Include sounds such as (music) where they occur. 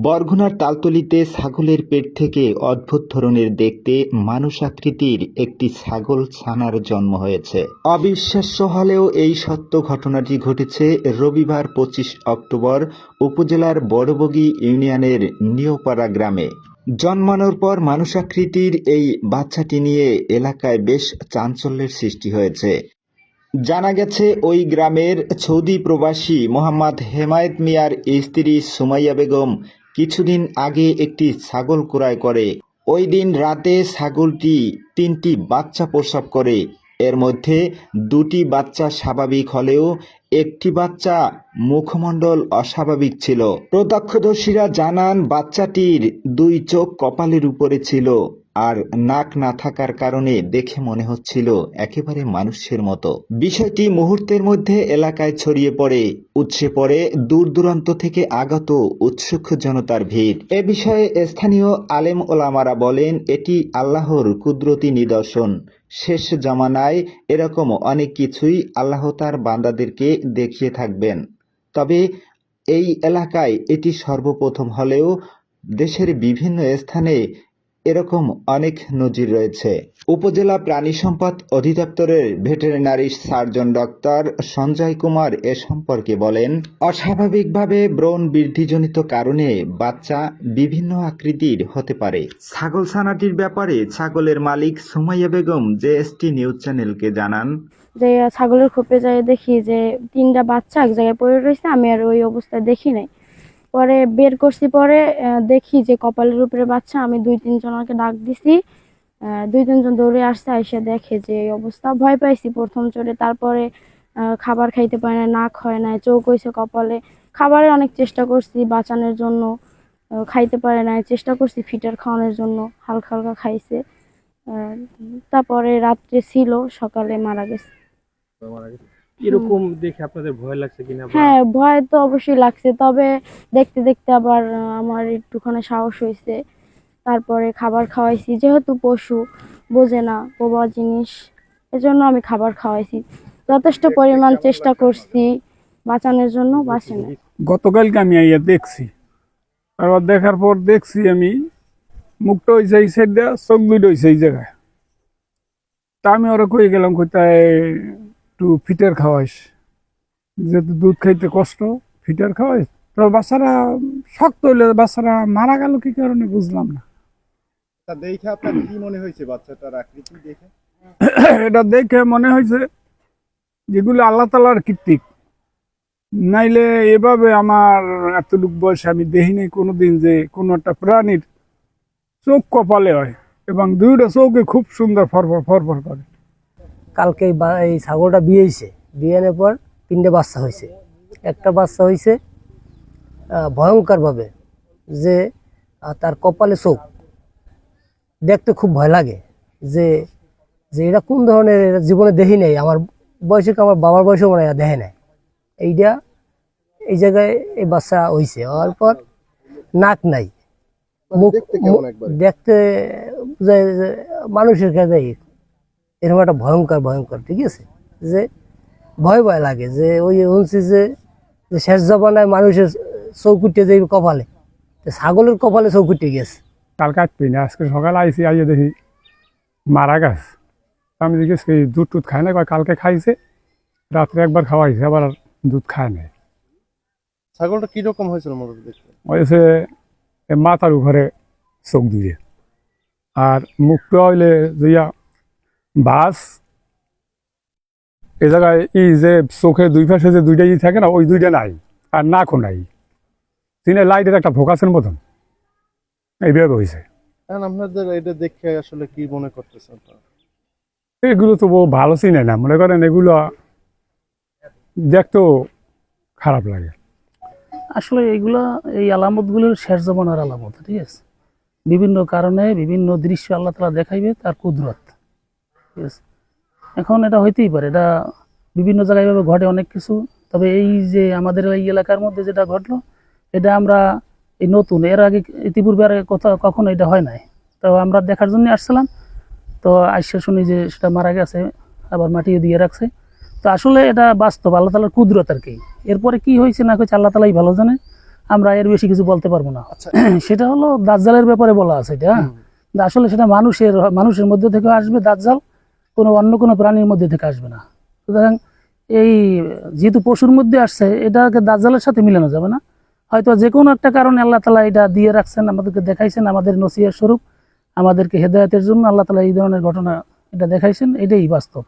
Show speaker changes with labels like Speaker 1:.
Speaker 1: বরগুনার তালতলিতে ছাগলের পেট থেকে অদ্ভুত ধরনের দেখতে মানুষ আকৃতির একটি ছাগল ছানার জন্ম হয়েছে। অবিশ্বাস্য হলেও এই সত্য ঘটনাটি ঘটেছে রবিবার পঁচিশ অক্টোবর উপজেলার বড়বগি ইউনিয়নের নিয়োপাড়া গ্রামে। জন্মানোর পর মানুষাকৃতির এই বাচ্চাটি নিয়ে এলাকায় বেশ চাঞ্চল্যের সৃষ্টি হয়েছে। জানা গেছে, ওই গ্রামের সৌদি প্রবাসী মোহাম্মদ হেমায়েত মিয়ার স্ত্রী সুমাইয়া বেগম কিছুদিন আগে একটি ছাগল ক্রয় করে। ওই দিন রাতে ছাগলটি তিনটি বাচ্চা প্রসব করে। এর মধ্যে দুটি বাচ্চা স্বাভাবিক হলেও একটি বাচ্চা মুখমণ্ডল অস্বাভাবিক ছিল। প্রত্যক্ষদর্শীরা জানান, বাচ্চাটির দুই চোখ কপালের উপরে ছিল। আর নাক না থাকার কারণে দেখে মনে হচ্ছিল একেবারে মানুষের মতো। বিষয়টি মুহূর্তের মধ্যে এলাকায় ছড়িয়ে পড়ে, উৎসে পড়ে, দূর দূরান্ত থেকে আগত উৎসুক জনতার ভিড়। এ বিষয়ে স্থানীয় আলেম ওলামারা বলেন, এটি আল্লাহর কুদরতি নিদর্শন। শেষ জামানায় এরকম অনেক কিছুই আল্লাহ তার বান্দাদেরকে দেখিয়ে থাকবেন। তবে এই এলাকায় এটি সর্বপ্রথম হলেও দেশের বিভিন্ন স্থানে এরকম অনেক নজির রয়েছে। উপজেলা প্রাণী সম্পদ অধিদপ্তরের veterinary surgeon doctor Sanjay Kumar এ সম্পর্কে বলেন, অস্বাভাবিকভাবে ব্রণ বৃদ্ধিজনিত কারণে বাচ্চা বিভিন্ন আকৃতির হতে পারে। ছাগল ছানাটির ব্যাপারে ছাগলের মালিক সুমাইয়া বেগম, জেএসটি নিউজ চ্যানেলকে জানান।
Speaker 2: যে ছাগলের খোপে যাই দেখি যে তিনটা বাচ্চা এক জায়গায় পড়ে রয়েছে, আমি আর ওই অবস্থায় দেখি নাই। পরে বের করছি পরে দেখি যে কপালের উপরে বাচ্চা, আমি দুই তিনজনকে ডাক দিছি। দুই তিনজন দৌড়ে আসছে এসে দেখে যে এই অবস্থা। ভয় পাইছি প্রথম চড়ে তারপরে খাবার খাইতে পারে না, নাক হয় না চোখ হয়েছে কপালে। খাবারের অনেক চেষ্টা করছি বাঁচানোর জন্য খাইতে পারে না চেষ্টা করছি ফিটার খাওয়ানোর জন্য, হালকা হালকা খাইছে। তারপরে রাত্রে ছিল, সকালে মারা গেছে।
Speaker 3: মারা গেছে। এরকম দেখে আপনাদের ভয় লাগছে কিনা
Speaker 2: হ্যাঁ ভয় তো অবশ্যই লাগছে। তবে দেখতে দেখতে আবার আমার একটুখানি সাহস হয়েছে। তারপরে খাবার খাওয়াইছি। যেহেতু পশু বোঝে না বোবা জিনিস। এজন্য আমি খাবার খাওয়াইছি। যথেষ্ট পরিমাণ চেষ্টা করছি। বাঁচানোর জন্য বাঁচে না
Speaker 4: গতকালকে আমি আইয়া দেখছি। তারপর দেখার পর দেখছি আমি মুখটা হয়েছে এই সাইডটা চোখ দুইটা হয়েছে এই জায়গায়। তা আমি ওরা কই গেলাম কোথায় একটু ফিটার খাওয়াইস। যেহেতু দুধ খাইতে কষ্ট ফিটার খাওয়াইস। তো বাচ্চারা শক্ত হইলে বাচ্চারা মারা গেল কি কারণে বুঝলাম না।
Speaker 5: তা দেখে আপনার কি মনে হয়েছে বাচ্চাটার আকৃতি দেখে? (coughs)
Speaker 4: এটা দেখে মনে হয়েছে যেগুলো আল্লাহ তালার কীর্তিক নাইলে এভাবে আমার এতটুক বয়সে আমি দেখিনি কোনোদিন যে কোনো একটা প্রাণীর চোখ কপালে হয় এবং দুইটা চোখে খুব সুন্দর ফরফর ফরফর করে।
Speaker 6: কালকে এই ছাগলটা বিয়ে হয়েছে বিয়ে আনার পর তিনটে বাচ্চা হয়েছে একটা বাচ্চা হয়েছে ভয়ঙ্করভাবে যে তার কপালে চোখ। দেখতে খুব ভয় লাগে যে যে এটা কোন ধরনের জীবনে দেখি নাই। আমার বয়সে আমার বাবার বয়সে মনে হয় দেখে নাই। এইটা এই জায়গায় এই বাচ্চা হয়েছে হওয়ার পর নাক নাই। মুখ
Speaker 5: দেখতে
Speaker 6: মানুষের কাছে এরকম একটা ভয়ঙ্কর ভয়ঙ্কর ঠিক আছে? যে ভয় ভয় লাগে যে ওই শুনছি যে যে শেষ জমানায় মানুষের চৌকুটে যে কপালে ছাগলের কপালে চৌকুটে গেছে।
Speaker 4: কাল কাটবি না আজকে সকালে আইসি আইয়ে দেখি মারা গেছে। আমি করি দুধ টুধ খায় না কালকে খাইছে রাত্রে একবার খাওয়াইছে আবার আর দুধ খায় না
Speaker 5: ছাগলটা কীরকম হয়েছিল
Speaker 4: হয়েছে এ মাথার উপরে চোখ দিয়ে। আর মুখটা হইলে যেয়া বাস এ জায়গায় ই যে চোখে দুই পাশে যে দুইটা ই থাকে না ওই দুইটা নাই আর নাকও নাই। তিনে লাইটের একটা ফোকাসের মতন। এইভাবে হয়েছে
Speaker 5: এখন আপনাদের এটা দেখে আসলে কি মনে করতেছেন
Speaker 4: এগুলো তো ভালো চিনে না মনে করেন এগুলো দেখতেও খারাপ লাগে।
Speaker 7: আসলে এইগুলো এই আলামতগুলোর শেষ জমানার আলামত ঠিক আছে? বিভিন্ন কারণে বিভিন্ন দৃশ্য আল্লাহ তালা দেখাইবে তার কুদরত। ঠিক আছে এখন এটা হইতেই পারে। এটা বিভিন্ন জায়গায় এভাবে ঘটে অনেক কিছু। তবে এই যে আমাদের এই এলাকার মধ্যে যেটা ঘটলো এটা আমরা এই নতুন। এর আগে ইতিপূর্বে আর কোথাও কখনো এটা হয় নাই। তো আমরা দেখার জন্য আসছিলাম। তো আসছে শুনি যে সেটা মারা গেছে আবার মাটিও দিয়ে রাখছে। তো আসলে এটা বাস্তব আল্লাহ তালার কুদরত আর কি। এরপরে কি হয়েছে না হয়েছে আল্লাহ তালাই ভালো জানে। আমরা এর বেশি কিছু বলতে পারব না।
Speaker 5: আচ্ছা। (clears throat)
Speaker 7: সেটা হলো দাজ্জালের ব্যাপারে বলা আছে এটা। হ্যাঁ? আসলে সেটা মানুষের মানুষের মধ্যে থেকে আসবে দাজ্জাল। কোনো অন্য কোনো প্রাণীর মধ্যে থেকে আসবে না। সুতরাং এই যেহেতু পশুর মধ্যে আসছে, এটাকে দাজ্জালের সাথে মিলানো যাবে না। হয়তো যে কোনো একটা কারণে আল্লাহ তালা এটা দিয়ে রাখছেন, আমাদেরকে দেখাইছেন, আমাদের নসিয়ার স্বরূপ, আমাদেরকে হেদায়তের জন্য আল্লাহ তালা এই ধরনের ঘটনা এটা দেখাইছেন, এটাই বাস্তব।